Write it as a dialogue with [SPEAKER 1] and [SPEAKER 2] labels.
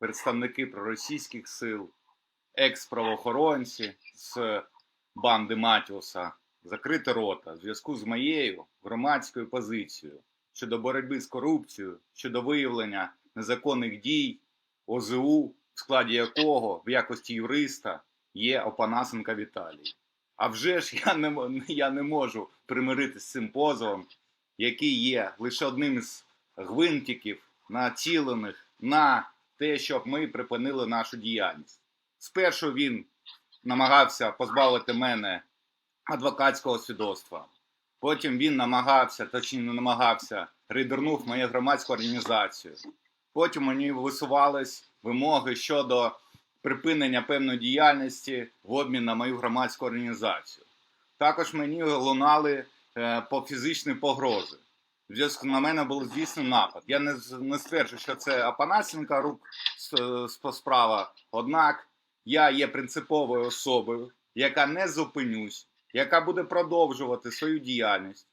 [SPEAKER 1] представники проросійських сил, екс-правоохоронці з банди Матіуса закрити рота в зв'язку з моєю громадською позицією щодо боротьби з корупцією, щодо виявлення незаконних дій ОЗУ, в складі якого в якості юриста є Опанасенка Віталій. А вже ж я не, я не можу примиритися з цим позовом, який є лише одним із гвинтиків, націлених на те, щоб ми припинили нашу діяльність. Спершу він намагався позбавити мене адвокатського свідоцтва. Потім він намагався, точніше не намагався, рейдернув мою громадську організацію. Потім мені висувались вимоги щодо припинення певної діяльності в обмін на мою громадську організацію. Також мені лунали е, по фізичні погрози. В зв'язку на мене був здійснений напад. Я не, не стверджую, що це Апанасенка рук справа. Однак я є принциповою особою, яка не зупинюсь, яка буде продовжувати свою діяльність,